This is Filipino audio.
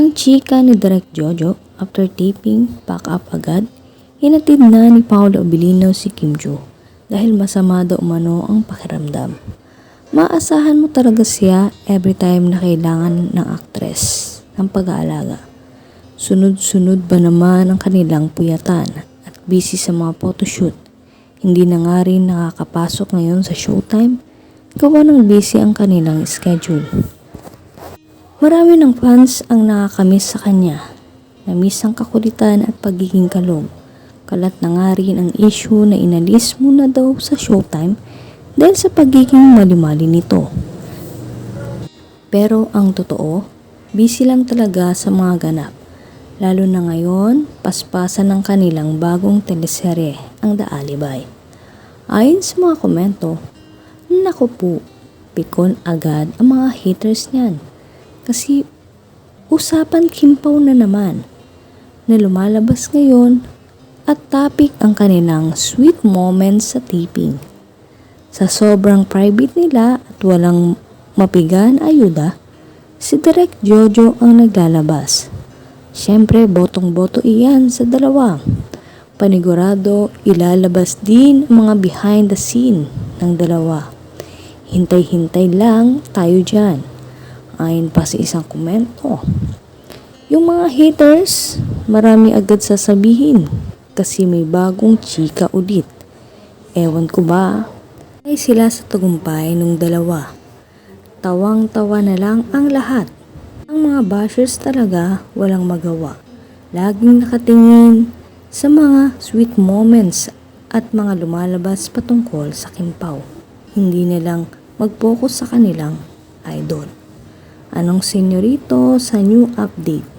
Ang chika ni Direk Jojo after taping pack up agad, hinatid na ni Paolo Abilino si Kim Jo dahil masama daw umano ang pakiramdam. Maasahan mo talaga siya every time na kailangan ng aktres ng pag-aalaga. Sunod-sunod ba naman ang kanilang puyatan at busy sa mga photoshoot. Hindi na nga rin nakakapasok ngayon sa showtime gawa ng busy ang kanilang schedule. Marami ng fans ang nakakamiss sa kanya. Namiss ang kakulitan at pagiging kalog. Kalat na nga rin ang issue na inalis muna daw sa showtime dahil sa pagiging malimali nito. Pero ang totoo, busy lang talaga sa mga ganap. Lalo na ngayon, paspasan ng kanilang bagong teleserye, ang The Alibay. Ayon sa mga komento, naku po, pikon agad ang mga haters niyan. Kasi usapan kimpaw na naman na lumalabas ngayon at topic ang kanilang sweet moments sa taping. Sa sobrang private nila at walang mapigan ayuda, si Direk Jojo ang naglalabas. Siyempre, botong-boto iyan sa dalawa. Panigurado, ilalabas din ang mga behind the scene ng dalawa. Hintay-hintay lang tayo dyan. Ayon pa sa isang komento. Yung mga haters, marami agad sasabihin kasi may bagong chika ulit. Ewan ko ba, ay sila sa tagumpay nung dalawa. Tawang-tawa na lang ang lahat. Ang mga bashers talaga walang magawa. Laging nakatingin sa mga sweet moments at mga lumalabas patungkol sa kimpaw. Hindi na lang mag-focus sa kanilang idol. Anong senyorito sa new update?